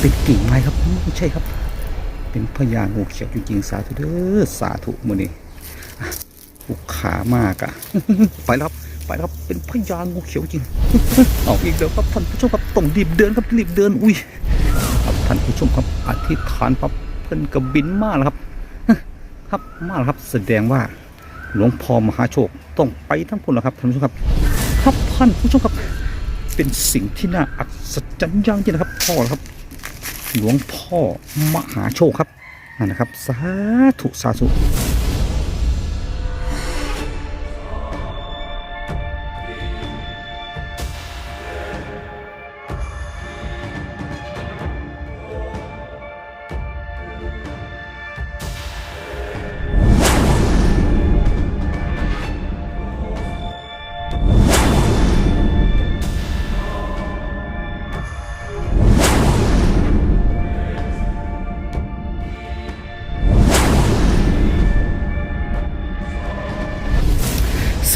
เป็นกิ่งไม้ครับไม่ใช่ครับ เป็นพญางูเขียวจริงๆสาธุเด้อสาธุมือนี้อะลูกขามากอะไปแล้วครับไปแล้วครับเป็นพญางูเขียวจริงเอาอีกเดี๋ยวครับท่านผู้ชมครับต้องรีบเดินครับรีบเดินอุ้ยครับท่านผู้ชมครับอธิษฐานปั๊บเพิ่นกระบินมาแล้วครับ ครับมาแล้วครับแสดงว่าหลวงพ่อมหาโชคต้องไปทั้งพุ่นแล้วครับท่านผู้ชมครับ ครับท่านผู้ชมครับ เป็นสิ่งที่น่าอัศจรรย์อย่างยิ่งนะครับพ่อครับ หลวงพ่อมหาโชคครับนั่นนะครับ สาธุ สาธุ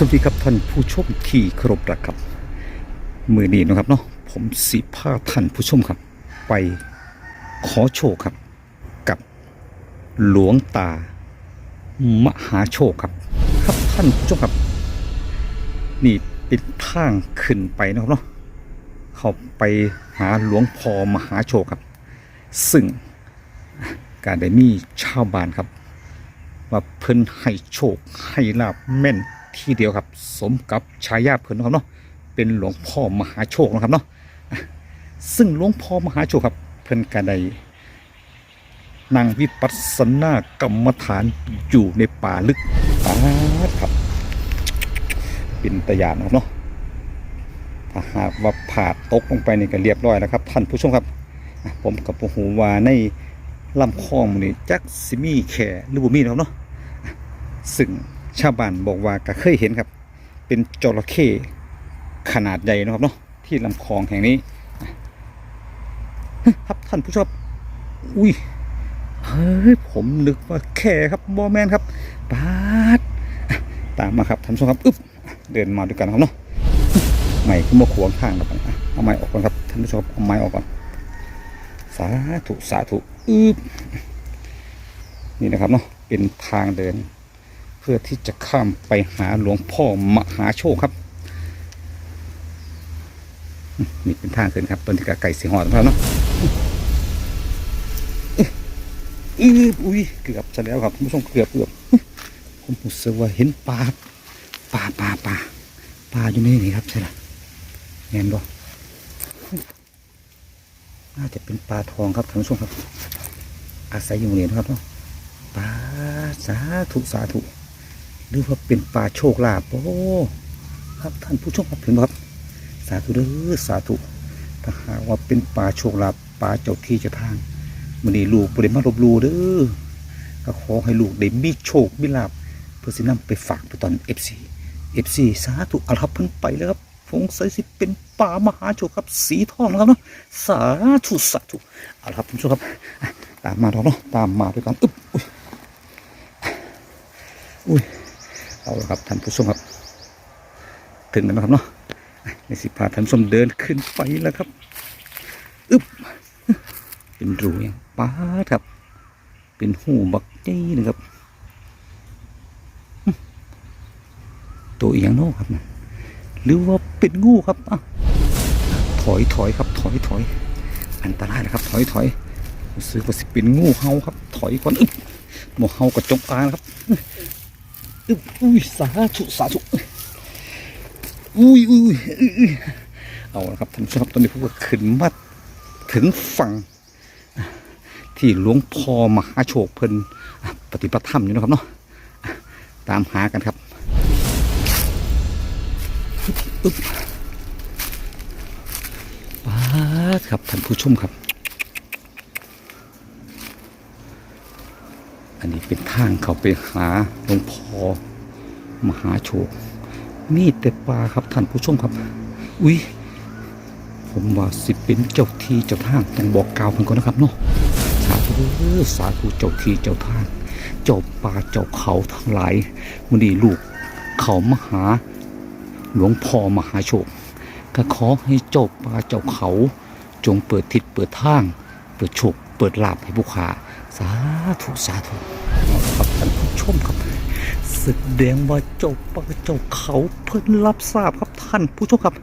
สวัสดีครับท่านผู้ชมที่เคารพรักครับ มือนีนะครับเนาะผมสิพาท่านผู้ชมครับ ไปขอโชคครับ กับหลวงตามหาโชคครับ ครับท่านผู้ชมครับ นี่เป็นทางขึ้นไปนะครับเนาะเข้าไปหาหลวงพ่อมหาโชคครับ ซึ่งการได้มีชาวบ้านครับว่าเพิ่นให้โชคให้ลาบแม่น ที่เดียวครับ สมกับฉายาเพิ่นนะครับเนาะเป็นหลวงพ่อมหาโชคนะครับเนาะซึ่งหลวงพ่อมหาโชคครับเพิ่นก็ได้นั่งวิปัสสนากรรมฐานอยู่ในป่าลึกปาครับเป็นตะยานนะครับเนาะถ้าหากว่าผาดตกลงไปนี่ก็เรียบร้อยแล้วครับ ท่านผู้ชมครับ ผมกับผู้หูวาในลำคลองนี่จักสิมี่แข่หรือบ่มีนะครับเนาะซึ่ง ชาวบ้านบอกว่าก็เคยเห็นครับ เป็นจระเข้ขนาดใหญ่นะครับเนาะที่ลำคลองแห่งนี้ครับท่านผู้ชมอุ้ยเฮ้ยผมนึกว่าแค่ครับบอแมนครับปาดตามมาครับท่านผู้ชมครับอึ๊บเดินมาด้วยกันครับเนาะไม่ขึ้นมาขวางทางครับอะเอาไม้ออกก่อนครับท่านผู้ชมเอาไม้ออกก่อนสาธุสาธุอึบนี่นะครับเนาะเป็นทางเดิน เพื่อที่จะข้ามไปหาหลวงพ่อมหาโชคครับมนี่เป็นทางเดินครับตอนที่กไก่สีหอดแล้วเนาะอืบอุ้ยเกือบจะแล้วครับท่านผู้ชมเกือบเกือบผมรู้สึกว่าเห็นปลาปลาปลาปลาปลาอยู่ในนี่ครับใช่ไหมเห็นบ่น่าจะเป็นปลาทองครับท่านผู้ชมครับ อาศัยอยู่เนี่ยนะครับเนาะปลาสาธุสาธุ หรือว่าเป็นปลาโชคลาภโอ้ครับท่านผู้ชมครับเห็นไหมครับ สาธุเด้อสาธุถ้าหากว่าเป็นปลาโชคลาภปลาเจ้าที่เจ้าทางมันนี่ลูกบริมาลบลูเด้อก็ขอให้ลูกได้มีโชคมีลาภเพื่อสินำไปฝากไปตอนเอฟซีเอฟซีสาธุอารับเพิ่นไปแล้วครับสงสัยสิเป็นป่ามหาโชคครับสีทองนะครับเนาะสาธุสาธุเอาละครับคุณผู้ชมครับ ตามมาเราเนาะตามมาด้วยกัน อึ๊บอุ้ยอุ้ย เอาละครับท่านผู้ชมครับ ถึงแล้วนะครับเนาะในสิพาท่านผู้ชมเดินขึ้นไปแล้วครับอึบเป็นรูอย่างป้าครับ เป็นหูบักใหญ่นะครับ ตัวอีหยังโน้ครับนะหรือว่าเป็นงูครับอะถอยถอยครับ ถอยถอยอันตรายนะครับ ถอยถอยรู้สึกว่าสิเป็นงูเห่าครับ ถอยก่อนอึบหมเห่ากับจงอานครับ อุ้ยสาธุสาธุอุ้ยอุ้ยเอาละครับท่านผู้ชมครับตอนนี้พวกก็ขึ้นมาถึงฝั่งที่หลวงพ่อมหาโชคเพิ่นปฏิบัติธรรมอยู่นะครับเนาะตามหากันครับอึ๊บป้าดครับท่านผู้ชมครับ อันนี้เป็นทางเขาไปหาหลวงพ่อมหาโชคมีแต่ปลาครับท่านผู้ชมครับ อุ้ยผมว่าสิเป็นเจ้าที่เจ้าทางต้องบอกกล่าวผมก่อนนะครับเนาะสาธุสาธุเจ้าที่เจ้าทางเจ้าป่าเจ้าเขาทั้งหลายมันนี้ลูกเขามหา หลวงพ่อมหาโชคก็ขอให้เจ้าป่าเจ้าเขา จงเปิดทิศเปิดทาง เปิดโชค เปิดลาภให้ผู้ค้าสาธุสาธุครับท่านผู้ชมครับแสดงว่าเจ้าป่าเจ้าเขาเพิ่นรับทราบครับท่านผู้ชมครับ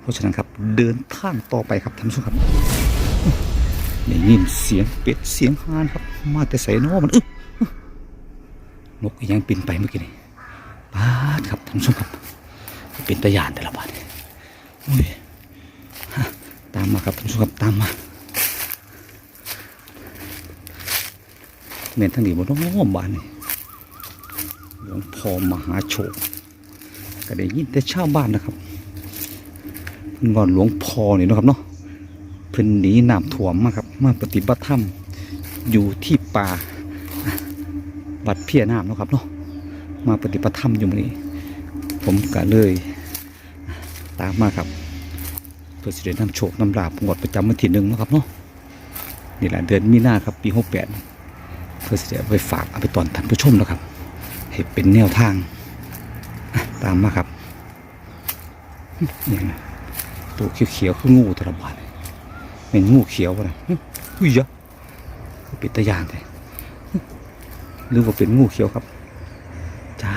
เพราะฉะนั้นครับเดินทางต่อไปครับท่านผู้ชมครับได้ยินเสียงเป็ดเสียงฮานครับ มาแต่ใส่นอมันอึ๊ะอึ๊ะนกยังบินไปเมื่อกี้นี่ปาดครับท่านผู้ชมครับเป็นตะยานแต่ละบาทตามมาครับท่านผู้ชมครับตามมา เมนทางนี้บนน้องบ้านนี่หลวงพ่อมหาโชคก็ได้ยินแต่ชาวบ้านนะครับเพิ่นว่าหลวงพ่อนี่นะครับเนาะเพิ่นหนีน้ำท่วมมาครับ มาปฏิบัติธรรมอยู่ที่ป่าวัดเพียน้ำนะครับเนาะมาปฏิบัติธรรมอยู่นี้ ผมก็เลยตามมาครับเพื่อสิได้นำโชคน้ำลาบงวดประจำวันที่หนึ่งนะครับเนาะนี่แหละเดือนมีนาครับปีหกแปด เพื่อสิได้เอาไปฝากเอาไปตอนท่านผู้ชมนะครับ ให้เป็นแนวทางตามมาครับนี่นะตัวเขียวๆคืองูตะบาดเป็นงูเขียวอะไรอุ้ยยะเป็นตะยานเลยหรือว่าเป็นงูเขียวครับจ้า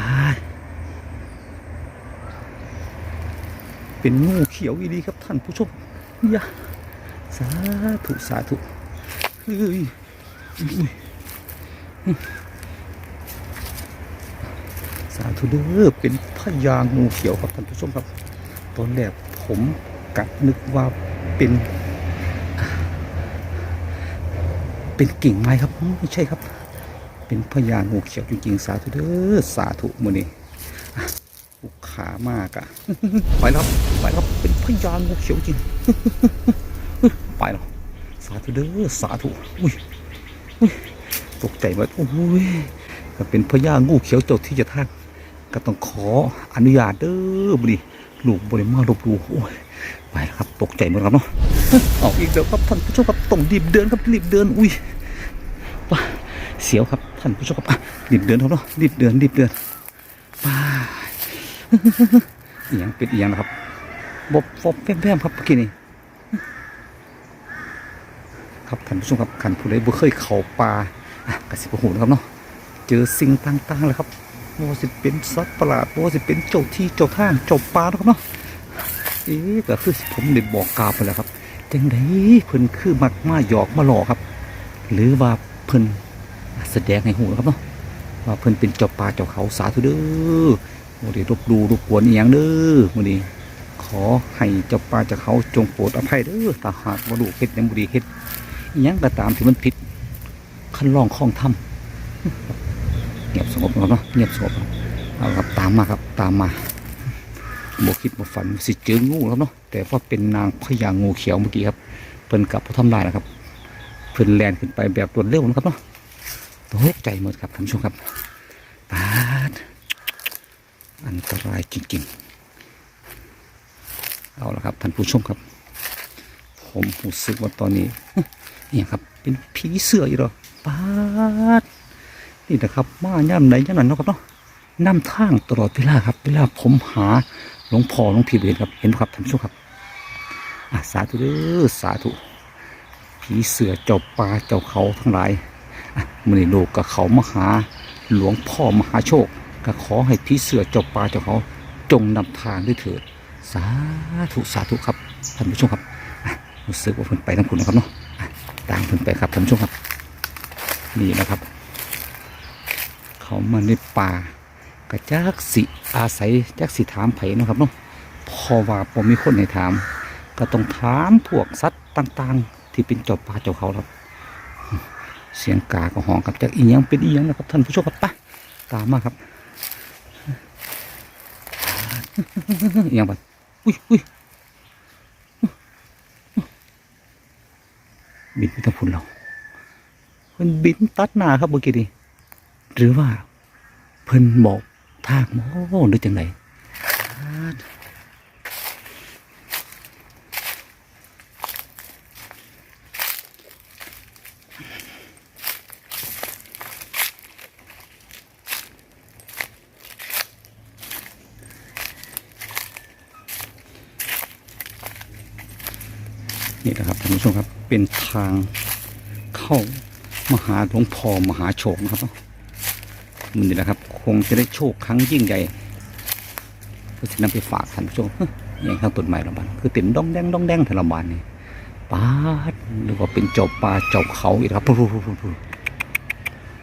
เป็นงูเขียวอีดีครับท่านผู้ชมยะสาธุสาธุเฮ้ย สาธุเด้อเป็นพญางูเขียวครับท่านผู้ชมครับ ตอนแรกผมกัดนึกว่าเป็น เป็นกิ่งไม้ครับไม่ใช่ครับ เป็นพญางูเขียวจริงๆ สาธุเด้อสาธุมือนี้อ่ลูกขามากอะไปแล้วไปแล้วเป็นพญางูเขียวจริงไปแล้วสาธุเด้อสาธุอุ้ย ตกใจหมดโอ้ยก็เป็นพญางูเขียวเจ้าที่จะทางก็ต้องขออนุญาตเด้อบดิลูกบริมาลบหลูโอ้ยไปแล้วครับตกใจหมดครับเนาะออกอีกเดี๋ยวครับท่านผู้ชมครับต้องรีบเดินครับรีบเดินอุ้ยว้าเสียวครับท่านผู้ชมครับรีบเดินครับเนาะรีบเดินรีบเดินไป้าอียงเป็นอียงนะครับบบฟบแพมๆครับเมื่อกี้นี่ครับท่านผู้ชมครับขันผู้ใดบ่เคยเข้าป่า อะสิบหูนะครับเนาะเจอสิ่งต่างๆเลยครับบ่ว่าสิเป็นสัตว์ประหลาดบ่ว่าสิเป็นเจ้าที่เจ้าทางเจ้าป่านะครับเนาะเอ๊ะก็คือผมได้บอกกล่าวไปแล้วครับจังไดเพิ่นคือมักมาหยอกมาหลอกครับ หรือว่าเพิ่นแสดงให้หูนะครับเนาะว่าเพิ่นเป็นเจ้าป่าเจ้าเขาสาธุเด้อโมดีรบดูรบกวนอหย่างเด้อโมดีขอให้เจ้าป่าเจ้าเขาจงโปรดอภัยเด้อถ้าหากว่าลูกเฮ็ดยังบ่ดีเฮ็ดอหยังก็ตามที่มันผิด ขั้นลองข้องทำเงียบสงบแล้วเนาะเงียบสงบเอาครับตามมาครับตามมาบ่คิดบ่ฝันสิเจองูแล้วเนาะแต่ว่าเป็นนางพญางูเขียวเมื่อกี้ครับเพิ่นกลับบ่ทำลายนะครับเพิ่นแลนขึ้นไปแบบรวดเร็วนะครับเนาะตกใจหมดครับท่านผู้ชมครับปาดอันตรายจริงๆเอาละครับท่านผู้ชมครับ ผมรู้สึกว่าตอนนี้เนี่ยครับเป็นผีเสื้ออยู่หรอ ปาดนี่นะครับมาย่ำไหนย่ำนั้นนะครับเนาะน้ำทางตลอดเวลาครับ เวลาผมหาหลวงพ่อหลวงพี่เห็นครับ เห็นครับท่านผู้ชมครับอะสาธุเด้อสาธุผีเสือเจ้าป่าเจ้าเขาทั้งหลายมือนี้โลกกับเขามาหาหลวงพ่อมหาโชคก็ขอให้พี่เสือเจ้าป่าเจ้าเขาจงนำทางด้วยเถิด สาธุสาธุครับท่านผู้ชมครับรู้สึกว่าเพิ่นไปทั้งคุณนะครับเนาะอะตามเพิ่นไปครับท่านผู้ชมครับ นี่นะครับ เขามาในป่ากระจักสิอาศัยจักสิถามไผเนะครับเนาะพอว่าผมมีคนให้ถาม ก็ต้องถามพวกสัตว์ต่างๆ ที่เป็นเจ้าป่าเจ้าเขาครับ เสียงกากระหองกับจากอีหยังเป็นอีหยังนะครับท่านผู้ชมครับไปตามมาครับอีหยังบัดอุ้ยอุ้ยบินไปทางพุ่นเรา พิ่นบินตัดหน้าครับเมื่อกี้นี่หรือว่า เพิ่นบอกทากหมอหรือจังไหนนี่นะครับท่านผู้ชมครับเป็นทางเข้า มหาหลวงพ่อมหาโชคนะครับมันนี่นะครับ คงจะได้โชคครั้งยิ่งใหญ่เพื่อจะนำไปฝากท่านผู้ชมเฮ้ยอย่างข้างต้นไม้ละบันคือเต็มดองแดงดองแดงทละบานนี่ปาดหรือว่าเป็นเจ้าป่าเจ้าเขาอีกครับพูดพูดพูดพูด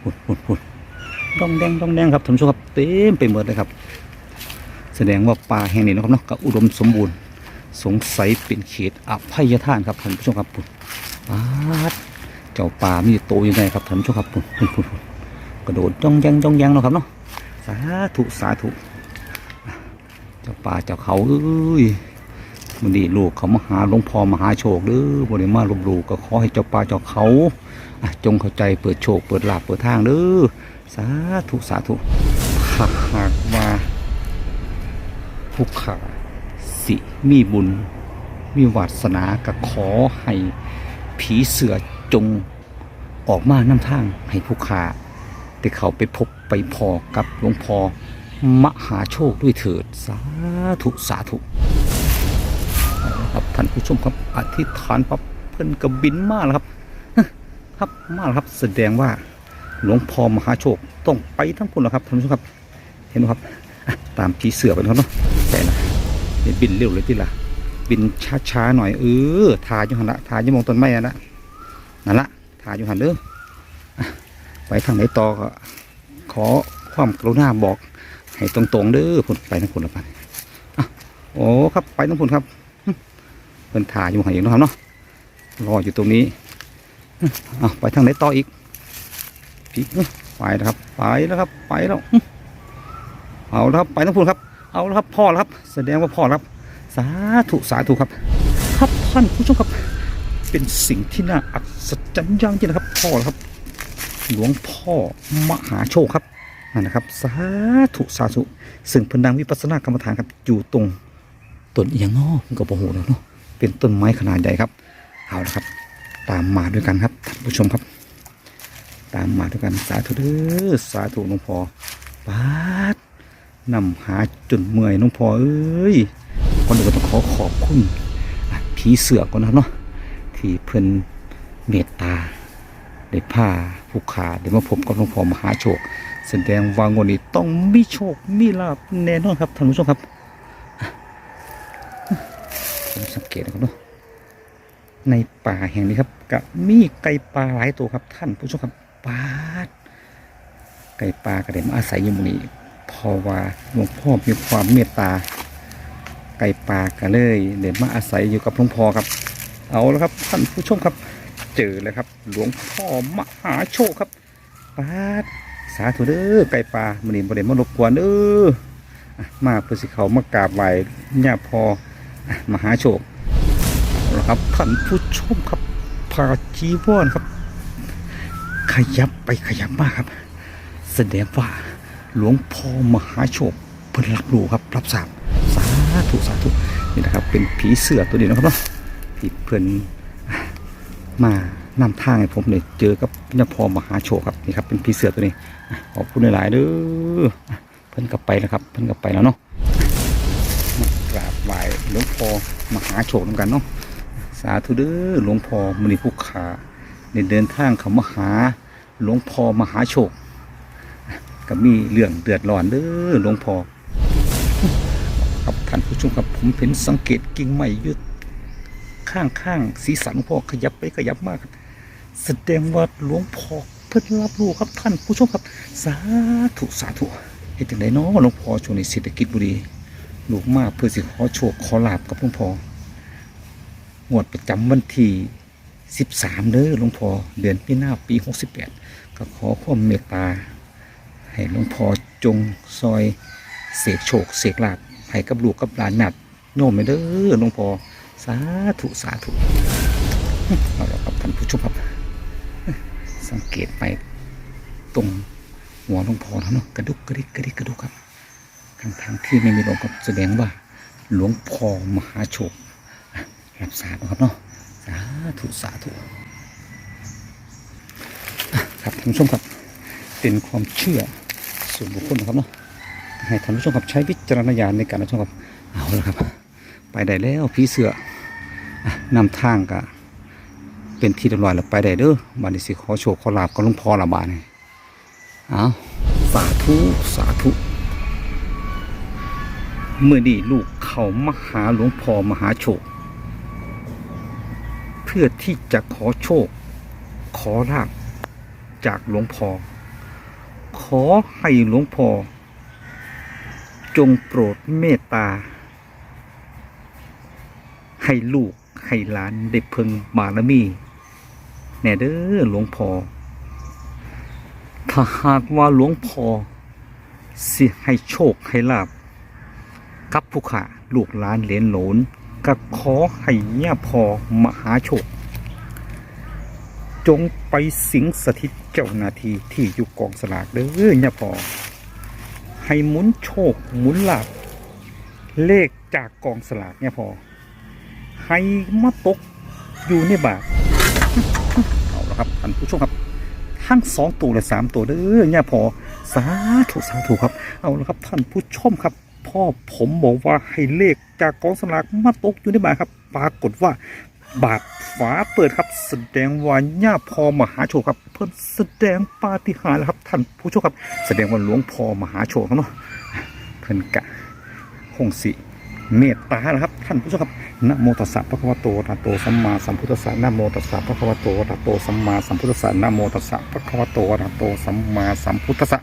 พูดพูดพูดดองแดงดองแดงครับท่านผู้ชมครับเต็มไปหมดเลยครับ แสดงว่าป่าแห่งนี้นะครับเนาะก็อุดมสมบูรณ์ สงสัยเป็นเขตอภัยทานครับท่านผู้ชมครับปุ่นปาด เจ้าป่ามีโตยังไงครับท่านผู้ชมครับปุ่นปุ่นปุ่นกระโดดจ้องยังจ้องยังเนาะครับเนาะสาธุสาธุเจ้าป่าเจ้าเขาเอ้ยมันนี่ลูกเขามาหาหลวงพ่อมาหาโชคเด้อบริมาลบหลูก็ขอให้เจ้าป่าเจ้าเขาอะจงเข้าใจเปิดโชคเปิดลาภเปิดทางเด้อสาธุสาธุถ้าหากว่าผู้ขาสิมีบุญ มีวาสนาก็ขอให้ผีเสือ จงออกมาน้ำทางให้ผู้ขาได้เขาไปพบไปพอกับหลวงพ่อมหาโชคด้วยเถิดสาธุสาธุครับท่านผู้ชมครับอธิษฐานปั๊บเพิ่นกระบินมาแล้วครับ ครับมาแล้วครับแสดงว่าหลวงพ่อมหาโชคต้องไปทั้งพุ่นแล้วครับท่านผู้ชมครับ เห็นไหมครับ ตามผีเสือไปแล้วเนาะแต่นะบินเร็วเลยที่ละบินช้าๆหน่อยเออทาอยู่หันละทาอยู่มองต้นไม้นั่นะ นั่นละทายอยู่หันเด้อไปทางไหนต่อก็ขอความกรุณาบอก ให้ตรงๆเด้อพุ่นไปทางพุ่นละพันโอ้ครับไปทางพุ่นครับเพิ่นทายอยู่หันอยู่นาะครับเนาะรออยู่ตรงนี้หึอะไปทางไหนต่ออีกพีไปแล้วครับ ไปแล้วครับ ไปแล้ว เอาแล้วครับ ไปทั้งพูนครับ เอาแล้วครับ พ่อแล้วครับ แสดงว่าพ่อแล้วครับ สาธุ สาธุครับ ครับท่านผู้ชมครับ เป็นสิ่งที่น่าอัศจรรย์อย่างยิ่งนะครับ พ่อครับ หลวงพ่อมหาโชคครับนั่นนะครับ สาธุสาธุซึ่งเพนดังวิปัสสนากรรมฐานครับอยู่ตรงต้นเอียงนอมันก็บ่โหแล้วเนาะเป็นต้นไม้ขนาดใหญ่ครับเอาละครับ ตามมาด้วยกันครับท่านผู้ชมครับ ตามมาด้วยกันสาธุเด้อสาธุหลวงพ่อปาดนำหาจนเมื่อยน้องพ่อเอ้ยก่อนอื่นก็ต้องขอขอบคุณผีเสือก่อนนะเนาะ ที่เพิ่นเมตตาได้พาผู้ขาได้มาพบกับหลวงพ่อมหาโชคแสดงว่างวดนี้ต้องมีโชคมีลาภแน่นอนครับท่านผู้ชมครับผมสังเกตนะครับเนาะในป่าแห่งนี้ครับก็มีไก่ป่าหลายตัวครับ ท่านผู้ชมครับปาดไก่ป่าก็ได้มาอาศัยอยู่มนี้พราะว่าหลวงพ่อมีความเมตตา ไก่ป่าก็เลยเดินมาอาศัยอยู่กับหลวงพ่อครับ เอาแล้วครับท่านผู้ชมครับ เจอแล้วครับ หลวงพ่อมหาโชคครับปาดสาธุเด้อไก่ป่ามันนี่บริเวณมารบกวนเด้ออมาเพื่อสิเขามากราบไหว้ย่าพออะมหาโชคเอาละครับท่านผู้ชมครับพาจีวรครับ ขยับไปขยับมาครับ แสดงว่าหลวงพ่อมหาโชคเพิ่นรับรู้ครับรับทราบสาธุสาธุนี่นะครับเป็นผีเสือตัวนี้นะครับเนาะ ที่เพิ่อนมานำทางให้ผมเลยเจอกับพระพ่อมหาโชคครับนี่ครับเป็นผีเสือตัวนี้อะขอบคุณหลายๆเด้อเพิ่นกลับไปแล้วครับเพิ่นกลับไปแล้วเนาะกราบไหว้หลวงพ่อมหาโชคนำกันเนาะสาธุเด้อหลวงพ่อมณีผู้ขาในเดินทางเขามาหาหลวงพ่อมหาโชคก็มีเรื่องเดือดร้อนเด้อหลวงพ่อครับท่านผู้ชมครับผมเห็นสังเกตกิ่งไม้ยึด ข้างข้างๆศีรษะหลวงพ่อขยับไปขยับมากแสดงว่าหลวงพ่อเพิ่นรับรู้ครับท่านผู้ชมครับ สาธุสาธุเห็นจังไดเนาะหลวงพ่อช่วงนี้เศรษฐกิจบุรีลูกมากเพื่อสิขอโชคขอลาบกับหลวงพ่องวดประจำวันที่13เด้อหลวงพ่อเดือนมีนาปี 68 ก็ขอความเมตตา ให้หลวงพ่อจงซอยเสกโชคเสกลาบให้กับลูกกับหลานนัดโน้มไปเด้อหลวงพ่อ สาธุสาธุเอาละครับท่านผู้ชมครับ สังเกตไปตรงหัวหลวงพ่อแล้วเนาะกระดุกกระดิกกระดิกกระดุกครับทางทางที่ไม่มีลมก็แสดงว่า หลวงพ่อมหาโชครับทราบนะครับเนาะสาธุสาธุครับท่านผู้ชมครับเป็นความเชื่อส่วนบุคคลนะครับเนาะให้ท่านผู้ชมครับใช้วิจารณญาณในการรับชมครับเอาละครับ ไปได้แล้วพี่เสือ นำทางก็เป็นที่เรียบร้อยแล้วไปได้เด้อบัดนี้สิขอโชคขอลาบกับหลวงพ่อละบาดนี่เอาสาธุสาธุเมื่อนี้ลูกเขามาหาหลวงพ่อมหาโชค เพื่อที่จะขอโชค ขอลาบจากหลวงพ่อขอให้หลวงพ่อจงโปรดเมตตา ให้ลูก ให้หลานได้เพึงบารมีแน่เด้อหลวงพ่อถ้าหากว่าหลวงพ่อสิให้โชคให้ลาบกับผู้ขาลูกหลานเหลนโหลนก็ขอให้ย่าพอมหาโชค จงไปสิงสถิตเจ้านาทีที่อยู่กองสลากเด้อย่าพอ ให้หมุนโชคหมุนลาบเลขจากกองสลากเนี่ยพอ ให้มาตกอยู่ในบาทเอาละครับท่านผู้ชมครับทั้งสองตัวและสามตัวเด้อเนี่ยพอสาธุสาธุครับ เอาละครับท่านผู้ชมครับ พ่อผมบอกว่าให้เลขจากกองสลากมาตกอยู่ในบาทครับ ปรากฏว่าบาทฝาเปิดครับ แสดงว่าย่าพอมหาโชคครับ เพิ่นแสดงปาฏิหาริย์ล้วครับท่านผู้ชมครับ แสดงว่าหลวงพ่อมหาโชคเนาะเพิ่นกะคงสิ เมตตานะครับท่านผู้ชมครับนะโมตัสสะพระคะวะโตอะระโตสัมมาสัมพุทธัสสะนะโมตัสสะพระคะวะโตอะระโตสัมมาสัมพุทธัสสะนะโมตัสสะพระคะวะโตอะระโตสัมมาสัมพุทธัสสะ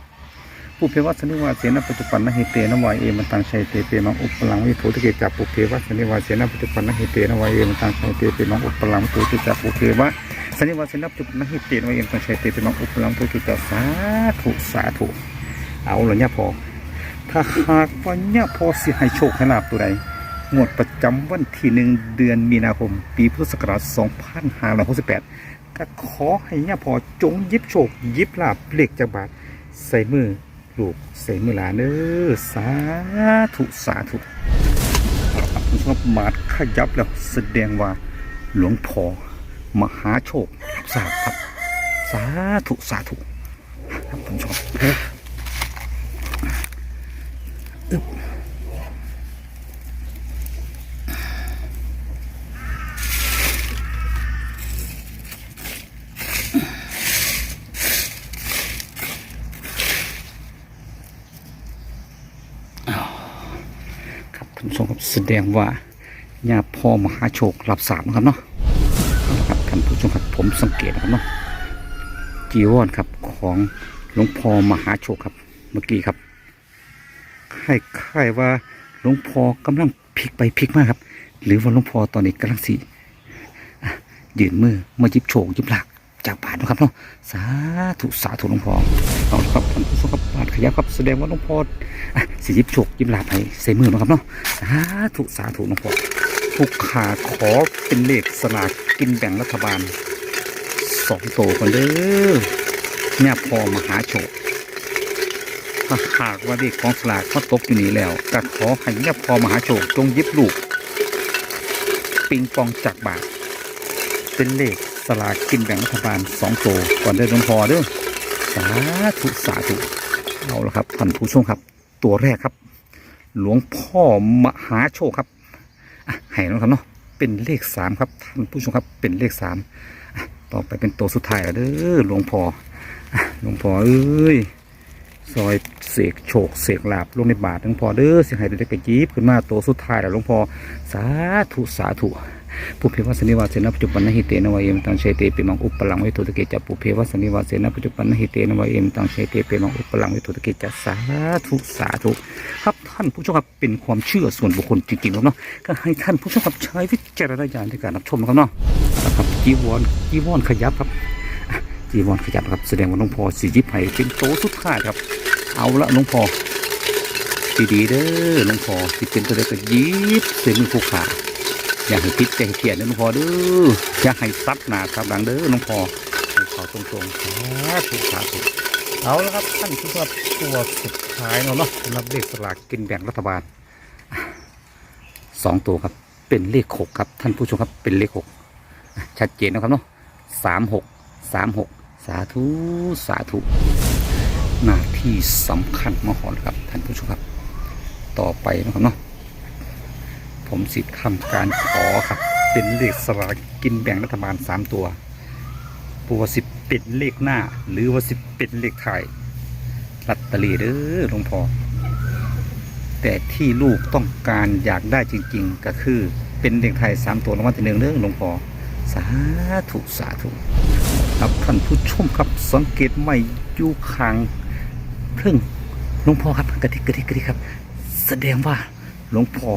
ผู้เพวัสนิวาเสนะปัจจุปันนะเฮเตนะวายเอมันตังชัยเตเปมังอุปลังวิโทติเกจับปุเพวัสนิวาเสนะปัจจุปันนะเฮเตนะวายเอมันตังชัยเตเปมังอุปลังวิโทติกจับปุเพวะสนิวาเสนะปัจจุปันนะเฮเตนะวายเอมันตังชัยเตเปมังอุปลังวิโทติกจับสาธุสาธุเอาละเนี่ยพอ ถ้าหากว่าเนี่ยพอสิให้โชคให้ลาบตัวใดงวดประจำวันที่หนึ่งเดือนมีนาคม ปีพุทธศักราช 2568 ก็ขอให้ย่าพอจงยิบโชค ยิบลาบเลขจากบาท ใส่มือลูกใส่มือหลานเด้อสาธุสาธุเอาละครับคุณผู้ชมมาดขยับแล้วแสดงว่าหลวงพ่อมหาโชครับทราบครับ สาธุสาธุครับคุณผู้ชมอึ๊บครับ ท่านผู้ชมครับแสดงว่าญาพ่อมหาโชครับสามนะครับเนาะครับท่านผู้ชมครับผมสังเกตนะครับเนาะจีวรครับของหลวงพ่อมหาโชคครับเมื่อกี้ครับ คล้ายว่าหลวงพ่อกำลังพลิกไปพลิกมาครับ หรือว่าหลวงพ่อตอนนี้กำลังสียืนมือมายิบโชคหยิบหลักจากบาทนะครับเนาะสาธุสาธุหลวงพ่อเอาละครับท่านผู้ชมครับบาทขยับครับแสดงว่าหลวงพ่ออะสิยิบโชคยิบหลาภให้ใส่มือนะครับเนาะสาธุสาธุนะพ่อผู้ขาขอเป็นเลขสลากกินแบ่งรัฐบาลสองโตกันเด้อเนี่ยพอมหาโชค ถ้าหากว่าเลขของสลากเขาตกอยู่นี่แล้วก็ขอให้เนี่ยพอมหาโชคจงยิบลูก ปิงปองจากบาท เป็นเลขสลากกินแบ่งรัฐบาลสองโตก่อนเดินหลวงพอเด้อสาธุสาธุเอาละครับท่านผู้ชมครับ ตัวแรกครับ หลวงพ่อมหาโชคครับอให้นะครับเนาะเป็นเลขสามครับท่านผู้ชมครับเป็นเลขสามต่อไปเป็นตัวสุดท้ายแล้วเด้อหลวงพ่ออะหลวงพ่อเอ้ย ซอยเสกโชคเสกลาบลงในบาทหลวงพ่อเด้อเสียงให้ได้กระยิบขึ้นมาตัวสุดท้ายแล้วหลวงพ่อสาธุสาธุผู้เพวสนิวาเสนะปัจจุบันนหิเตนวายเอมตังเชเตเปมังอุปลังวโทุตเกจัปุเพวสนิวาเสนะปัจจุบันนหิเตนวายเอมตังเชเตเปมังอุปลังวโทุตเกจัสาธุสาธุครับท่านผู้ชมครับเป็นความเชื่อส่วนบุคคลจริงๆครับเนาะก็ให้ท่านผู้ชมครับใช้วิจารณญาณในการรับชมนะครับเนาะครับจีวรจีวรขยับครับ จีวรขยับครับแสดงว่าหลวงพ่อสียิบไผ่เป็นโตสุดท้ายครับ เอาละหลวงพ่อดีๆเด้อหลวงพ่อที่เป็นตัวเด็กก็ยิบเส้นมือผู้ขาอย่าให้พิษใจเขียนนะหลวงพ่อเด้ออย่าให้ซัดหนาครับหลังเด้อหลวงพ่อขอตรงๆสาธุสาธุเอาแล้วครับท่านผู้ชมตัวสุดท้ายเนาะเนาะสำหรับเลขสลากกินแบ่งรัฐบาลสองตัวครับเป็นเลขหกครับท่านผู้ชมครับเป็นเลขหกชัดเจนนะครับเนาะสามหกสามหก สาธุสาธุหน้าที่สำคัญมาหอนครับท่านผู้ชมครับ ต่อไปนะครับเนาะผมสิทธิ์ทำการขอครับ เป็นเลขสลากกินแบ่งรัฐบาลสามตัวปูว่าสิบเป็นเลขหน้า หรือว่าสิบเป็นเลขไทยลัตเตอรี่เด้อหลวงพ่อแต่ที่ลูกต้องการอยากได้จริง ๆ ก็คือเป็นเลขไทยสามตัวรางวัลที่หนึ่งเด้อหลวงพ่อสาธุสาธุ ครับท่านผู้ชมครับสังเกตไม่อยู่คางเพิ่งหลวงพ่อครับกระดิกกระดิกกระดิกครับ แสดงว่าหลวงพ่อ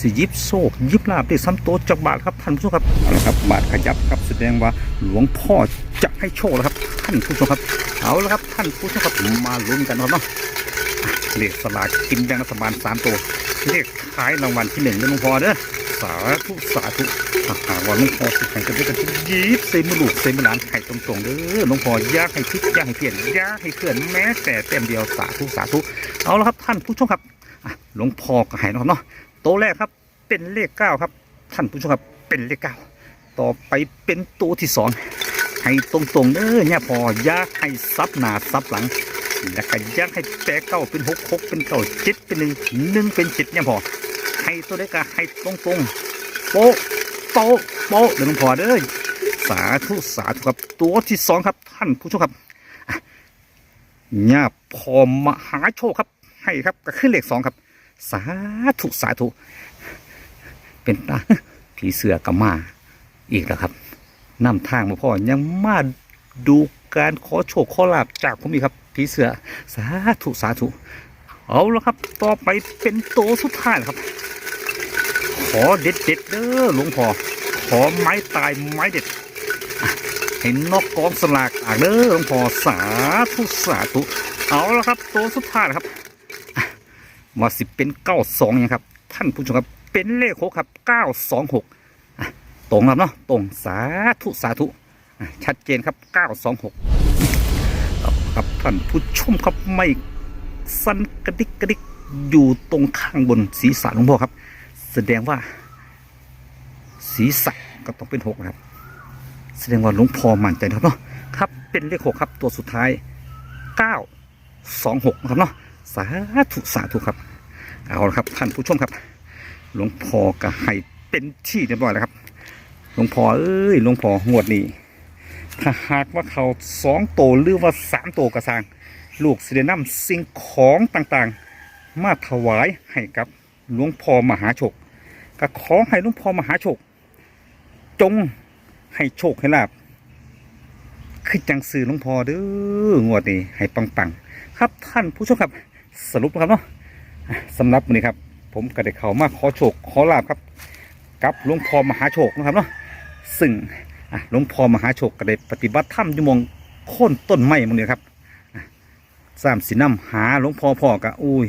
สิยิบโซกยิบลาบได้ซ้ำโตจากบาทครับท่านผู้ชมครับเอาละครับบาทขยับครับแสดงว่าหลวงพ่อจะให้โชคแล้วครับ ท่านผู้ชมครับ เอาละครับท่านผู้ชมครับมาลุ้นกันครับเนาะอะเลขสลากกินแบ่งรัฐบาลสามตัวเลขท้ายรางวัลที่หนึ่งเด้อหลวงพ่อเด้อ สาธุสาธุหาว่าหลวงพ่อสิแข่งกันด้วยกันที่ยิบเซมลูกเซมหลานไข่ตรงๆเด้อหลวงพ่อยากให้พิษอยากให้เปลี่ยนยากให้เคลื่อนแม้แต่เต็มเดียวสาธุสาธุเอาละครับท่านผู้ชมครับอะหลวงพ่อก็ให้นะครับเนาะโตแรกครับเป็นเลขเก้าครับ ท่านผู้ชมครับเป็นเลขเก้าต่อไปเป็นตัวที่สองให้ตรงๆเด้อเนี่ยพออยากให้ซับหน้าซับหลังแล้วก็ยากให้แปลเก้าเป็นหกหกเป็นเก้าเจ็ดเป็นหนึ่งหนึ่งเป็นเจ็ดเนี่ยพอ ให้ตัวเลขก็ให้ตรงๆโป๊ะโป๊ะโป๊ะเดี๋ยวลวงพอเด้อสาธุสาธุครับตัวที่สองครับ ท่านผู้ชมครับเนี่ยพอมหาโชคครับ ให้ครับก็ขึ้นเลขสองครับ สาธุสาธุเป็นตาผีเสือกับมาอีกแล้วครับนำทางมาพ่อยังมาดูการขอโชคขอลาบจากผมอีกครับผีเสือ สาธุสาธุเอาแล้วครับ ต่อไปเป็นโตสุดท้ายแล้วครับ ขอเด็ดเด็ดเด้อหลวงพ่อขอไม้ตายไม้เด็ดอะให้นอกกองสลากอะเด้อหลวงพ่อสาธุสาธุเอาแล้วครับ ตัวสุดท้ายครับว่าสิเป็นเก้าสองยังครับ ท่านผู้ชมครับเป็นเลขหกครับเก้าสองหกตรงครับเนาะตรงสาธุสาธุชัดเจนครับเก้าสองหกครับท่านผู้ชมครับไม่สั้นกระดิกกระดิกอยู่ตรงข้างบนศีรษะหลวงพ่อครับ แสดงว่าศีรษะก็ต้องเป็นหกนะครับ แสดงว่าหลวงพ่อมั่นใจนะครับเนาะครับเป็นเลขหกครับ ตัวสุดท้ายเก้าสองหกนะครับเนาะสาธุสาธุครับเอาละครับท่านผู้ชมครับ หลวงพ่อก็ให้เป็นที่เรียบร้อยแล้วครับ หลวงพ่อเอ้ยหลวงพ่องวดนี้ถ้าหากว่าเขาสองโตหรือว่าสามโตกระสร้างลูกเสิได้นำสิ่งของต่างๆ มาถวายให้กับ หลวงพ่อมหาโชคก็ขอให้หลวงพ่อมหาโชค จงให้โชคให้ลาบคือจังสื่อหลวงพ่อเด้องวดนี้ให้ปังๆครับท่านผู้ชมครับสรุปนะครับเนาะสำหรับวันนี้ครับ ผมก็ได้เข้ามาขอโชคขอลาบครับ กับหลวงพ่อมหาโชคนะครับเนาะซึ่งหลวงพ่อมหาโชคก็ได้ปฏิบัติธรรมอยู่หมงโค่นต้นไม้มองนี้ครับสามสินำหาหลวงพ่อพ่อกะอุ้ย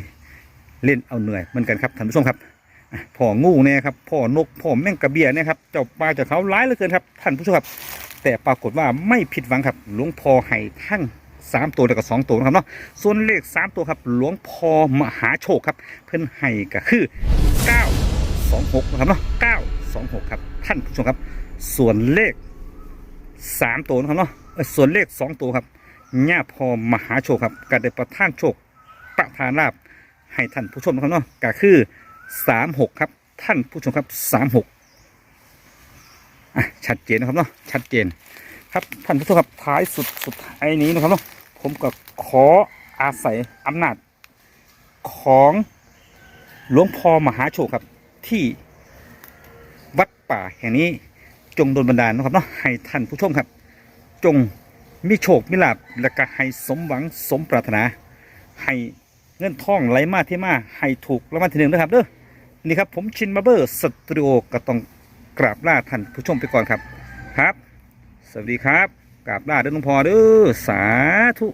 เล่นเอาเหนื่อยเหมือนกันครับท่านผู้ชมครับพ่องูเนี่ยครับพ่อนกพ่อแมงกระเบียเนี่ยครับเจ้าปลาเจ้าเขาร้ายเหลือเกินครับท่านผู้ชมครับ แต่ปรากฏว่าไม่ผิดหวังครับหลวงพ่อให้ทั้งสามตัวแล้วก็สองตัวนะครับเนาะส่วนเลขสามตัวครับหลวงพ่อมหาโชคครับ เพื่อนให้ก็คือเก้าสองหกนะครับเนาะเก้าสองหกครับท่านผู้ชมครับ ส่วนเลขสามตัวนะครับเนาะส่วนเลขสองตัวครับย่าพอมหาโชคครับก็ได้ประทานโชคประทานลาบ ให้ท่านผู้ชมนะครับเนาะก็คือสามหกครับ ท่านผู้ชมครับสามหกอะชัดเจนนะครับเนาะชัดเจนครับท่านผู้ชมครับท้ายสุดสุดท้ายนี้นะครับเนาะผมก็ขออาศัยอำนาจของหลวงพ่อมหาโชคครับที่วัดป่าแห่งนี้จงโดนบันดาลนะครับเนาะให้ท่านผู้ชมครับ จงมีโชคมีลาภและก็ให้สมหวังสมปรารถนาให้ เงินทองไหลมาที่มาให้ถูกรางวัลที่หนึ่งนะครับเด้อนี่ครับผมชินมาเบอร์สตูดิโอก็ต้องกราบลาท่านผู้ชมไปก่อนครับครับ สวัสดีครับกราบลาเด้อหลวงพ่อเด้อสาธุ